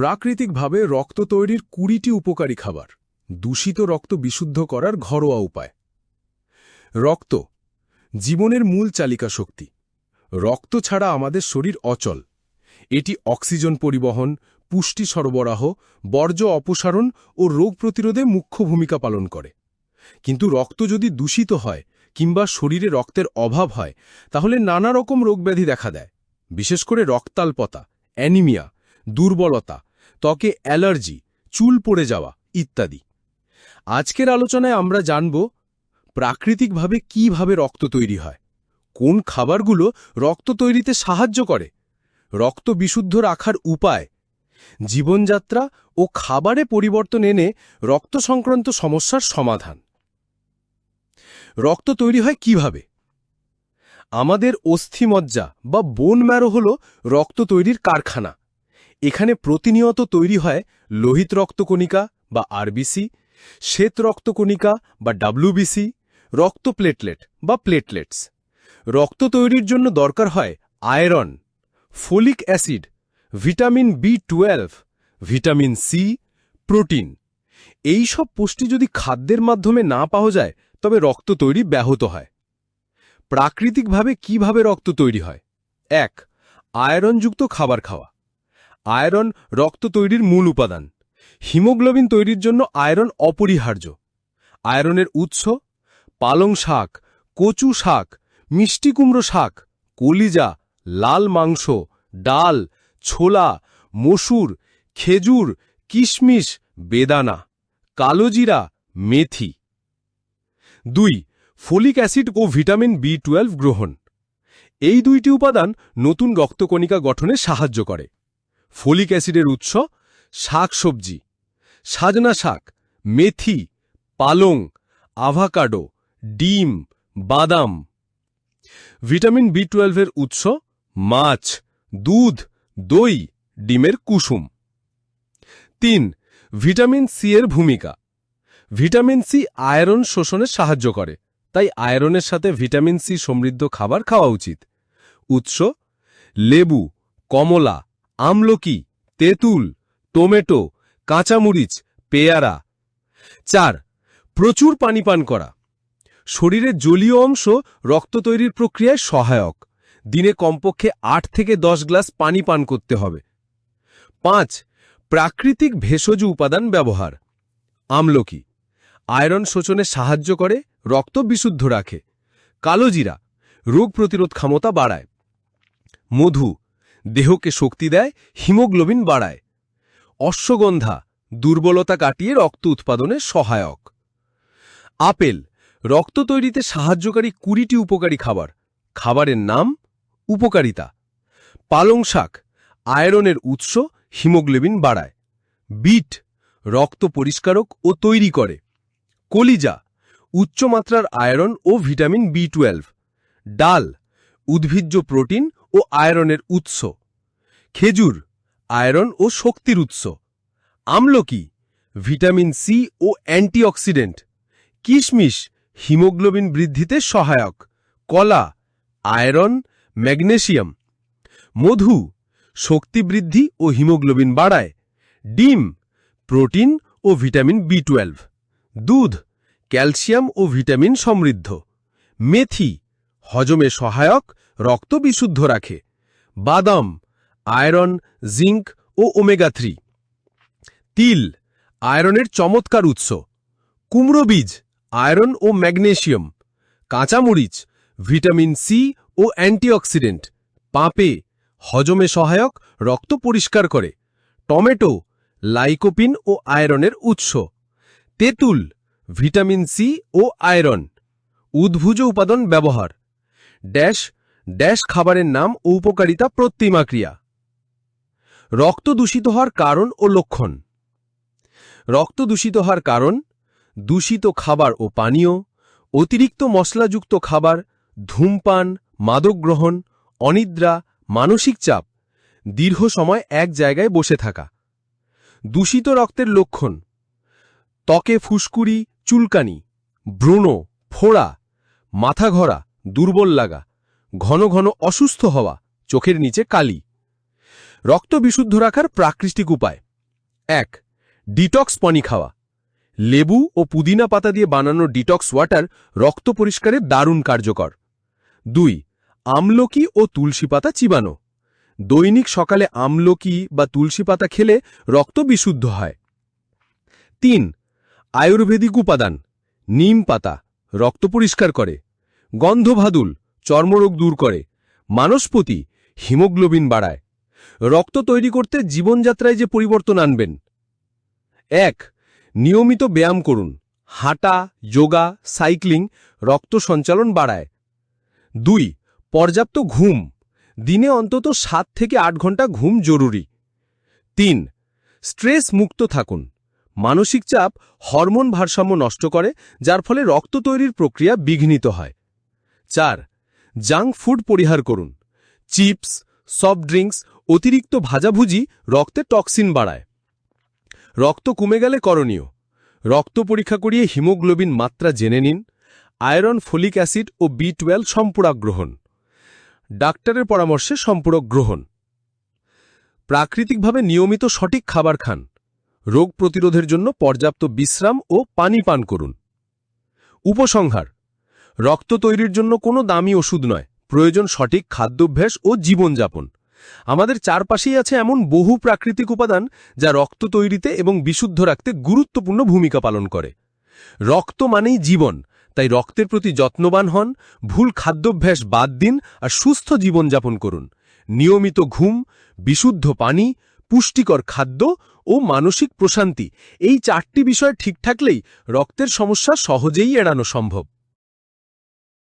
প্রাকৃতিকভাবে রক্ত তৈরির কুড়িটি উপকারী খাবার, দূষিত রক্ত বিশুদ্ধ করার ঘরোয়া উপায়। রক্ত, জীবনের মূল চালিকা শক্তি। রক্ত ছাড়া আমাদের শরীর অচল। এটি অক্সিজেন পরিবহন, পুষ্টি সরবরাহ, বর্জ্য অপসারণ ও রোগ প্রতিরোধে মুখ্য ভূমিকা পালন করে। কিন্তু রক্ত যদি দূষিত হয় কিংবা শরীরে রক্তের অভাব হয়, তাহলে নানা রকম রোগব্যাধি দেখা দেয়। বিশেষ করে রক্তাল্পতা, অ্যানিমিয়া, দুর্বলতা ত্বকে অ্যালার্জি, চুল পড়ে যাওয়া ইত্যাদি। আজকের আলোচনায় আমরা জানব প্রাকৃতিকভাবে কীভাবে রক্ত তৈরি হয়, কোন খাবারগুলো রক্ত তৈরিতে সাহায্য করে, রক্ত বিশুদ্ধ রাখার উপায়, জীবনযাত্রা ও খাবারে পরিবর্তন এনে রক্ত সংক্রান্ত সমস্যার সমাধান। রক্ত তৈরি হয় কীভাবে? আমাদের অস্থিমজ্জা বা বোন ম্যারো হল রক্ত তৈরির কারখানা। এখানে প্রতিনিয়ত তৈরি হয় লোহিত রক্তকণিকা বা আরবিসি, শ্বেত রক্তকণিকা বা ডাব্লুবিসি রক্ত প্লেটলেট বা প্লেটলেটস। রক্ত তৈরির জন্য দরকার হয় iron, folic acid, vitamin B twelve, vitamin C, protein. এই সব পুষ্টি যদি খাদ্যের মাধ্যমে না পাওয়া যায়, তবে রক্ত তৈরি ব্যাহত হয়। প্রাকৃতিকভাবে কীভাবে রক্ত তৈরি হয়? এক, আয়রনযুক্ত খাবার খাওয়া। আয়রন রক্ত তৈরির মূল উপাদান। হিমোগ্লোবিন তৈরির জন্য আয়রন অপরিহার্য। আয়রনের উৎস পালং শাক, কচু শাক, মিষ্টি কুমড়ো শাক, কলিজা, লাল মাংস, ডাল, ছোলা, মসুর, খেজুর, কিশমিশ, বেদানা, কালোজিরা, মেথি। দুই, ফোলিক অ্যাসিড ও ভিটামিন বি টুয়েলভ গ্রহণ। এই দুইটি উপাদান নতুন রক্তকণিকা গঠনে সাহায্য করে। ফোলিক অ্যাসিডের উৎস শাকসবজি সাজনা শাক, মেথি, পালং আভাকাডো ডিম, বাদাম। ভিটামিন বি টুয়েলভের উৎস মাছ, দুধ, দই, ডিমের কুসুম। তিন, ভিটামিন সি এর ভূমিকা। ভিটামিন সি আয়রন শোষণে সাহায্য করে, তাই আয়রনের সাথে ভিটামিন সি সমৃদ্ধ খাবার খাওয়া উচিত। উৎস, লেবু, কমলা আমলকি, তেঁতুল, টমেটো, কাঁচামরিচ, পেয়ারা। চার, প্রচুর পানি পান করা। শরীরের জলীয় অংশ রক্ত তৈরির প্রক্রিয়ায় সহায়ক। দিনে কমপক্ষে আট থেকে দশ গ্লাস পানি পান করতে হবে। পাঁচ, প্রাকৃতিক ভেষজ উপাদান ব্যবহার। আমলকি, আয়রন শোষণে সাহায্য করে, রক্ত বিশুদ্ধ রাখে। কালোজিরা, রোগ প্রতিরোধ ক্ষমতা বাড়ায়। মধু দেহকে শক্তি দেয়, হিমোগ্লোবিন বাড়ায়। অশ্বগন্ধা, দুর্বলতা কাটিয়ে রক্ত উৎপাদনে সহায়ক। আপেল, রক্ত তৈরিতে সাহায্যকারী কুড়িটি উপকারী খাবার। খাবারের নাম, উপকারিতা। পালং শাক, আয়রনের উৎস, হিমোগ্লোবিন বাড়ায়। বিট, রক্ত পরিষ্কারক ও তৈরি করে। কলিজা, উচ্চমাত্রার আয়রন ও ভিটামিন বি টুয়েলভ। ডাল, উদ্ভিজ্জ প্রোটিন ও আয়রনের উৎস। খেজুর আয়রন ও শক্তির উৎস। আমলকি ভিটামিন সি ও অ্যান্টিঅক্সিডেন্ট। কিশমিশ হিমোগ্লোবিন বৃদ্ধিতে সহায়ক। কলা আয়রন ম্যাগনেশিয়াম মধু শক্তি বৃদ্ধি ও হিমোগ্লোবিন বাড়ায়। ডিম, প্রোটিন ও ভিটামিন বি টুয়েলভ দুধ, ক্যালসিয়াম ও ভিটামিন সমৃদ্ধ। মেথি হজমে সহায়ক, রক্ত বিশুদ্ধ রাখে। বাদাম, আয়রন জিঙ্ক ও ওমেগা থ্রি তিল, আয়রনের চমৎকার উৎস। কুমড়ো বীজ, আয়রন ও ম্যাগনেশিয়াম। কাঁচামরিচ, ভিটামিন সি ও অ্যান্টিঅক্সিডেন্ট। পাঁপে, হজমে সহায়ক, রক্ত পরিষ্কার করে। টমেটো, লাইকোপিন ও আয়রনের উৎস। তেঁতুল, ভিটামিন সি ও আয়রন। উদ্ভুজ উপাদান ব্যবহার। ড্যাশ ড্যাশ খাবারের নাম ও উপকারিতা প্রতিমাক্রিয়া রক্ত দূষিত হওয়ার কারণ ও লক্ষণ। রক্ত দূষিত হওয়ার কারণ, দূষিত খাবার ও পানীয়, অতিরিক্ত মশলাযুক্ত খাবার, ধূমপান মাদক গ্রহণ অনিদ্রা, মানসিক চাপ, দীর্ঘ সময় এক জায়গায় বসে থাকা। দূষিত রক্তের লক্ষণ, ত্বকে ফুসকুড়ি, চুলকানি ব্রণ ফোড়া, মাথা ঘোরা দুর্বল লাগা, ঘন ঘন অসুস্থ হওয়া, চোখের নিচে কালি। রক্ত বিশুদ্ধ রাখার প্রাকৃতিক উপায়। এক, ডিটক্স পানি খাওয়া। লেবু ও পুদিনা পাতা দিয়ে বানানো ডিটক্স ওয়াটার রক্ত পরিষ্কারে দারুণ কার্যকর। দুই, আমলকি ও তুলসী পাতা চিবানো। দৈনিক সকালে আমলকি বা তুলসী পাতা খেলে রক্ত বিশুদ্ধ হয়। তিন, আয়ুর্বেদিক উপাদান, নিম পাতা, রক্ত পরিষ্কার করে। গন্ধভাদুল চর্মরোগ দূর করে। মানসপতি হিমোগ্লোবিন বাড়ায়। রক্ত তৈরি করতে জীবনযাত্রায় যে পরিবর্তন আনবেন। এক, নিয়মিত ব্যায়াম করুন। হাঁটা, যোগা, সাইক্লিং, রক্ত সঞ্চালন বাড়ায়। দুই, পর্যাপ্ত ঘুম। দিনে অন্তত সাত থেকে আট ঘণ্টা ঘুম জরুরি। তিন, স্ট্রেস মুক্ত থাকুন। মানসিক চাপ হরমোন ভারসাম্য নষ্ট করে, যার ফলে রক্ত তৈরির প্রক্রিয়া বিঘ্নিত হয়। চার, জাঙ্ক ফুড পরিহার করুন। চিপস, সফট ড্রিঙ্কস, অতিরিক্ত ভাজাভুজি রক্তে টক্সিন বাড়ায়। রক্ত কমে গেলে করণীয়। রক্ত পরীক্ষা করিয়ে হিমোগ্লোবিন মাত্রা জেনে নিন। আয়রন, ফলিক অ্যাসিড ও বি টুয়েলভ সম্পূরক গ্রহণ। ডাক্তারের পরামর্শে সম্পূরক গ্রহণ। প্রাকৃতিকভাবে নিয়মিত সঠিক খাবার খান। রোগ প্রতিরোধের জন্য পর্যাপ্ত বিশ্রাম ও পানি পান করুন। উপসংহার রক্ত তৈরির জন্য কোনো দামি ওষুধ নয়। প্রয়োজন সঠিক খাদ্যাভ্যাস ও জীবনযাপন। আমাদের চারপাশেই আছে এমন বহু প্রাকৃতিক উপাদান যা রক্ত তৈরিতে এবং বিশুদ্ধ রাখতে গুরুত্বপূর্ণ ভূমিকা পালন করে। রক্ত মানেই জীবন, তাই রক্তের প্রতি যত্নবান হন, ভুল খাদ্যাভ্যাস বাদ দিন আর সুস্থ জীবনযাপন করুন। নিয়মিত ঘুম, বিশুদ্ধ পানি, পুষ্টিকর খাদ্য ও মানসিক প্রশান্তি এই চারটি বিষয় ঠিক থাকলেই রক্তের সমস্যা সহজেই এড়ানো সম্ভব।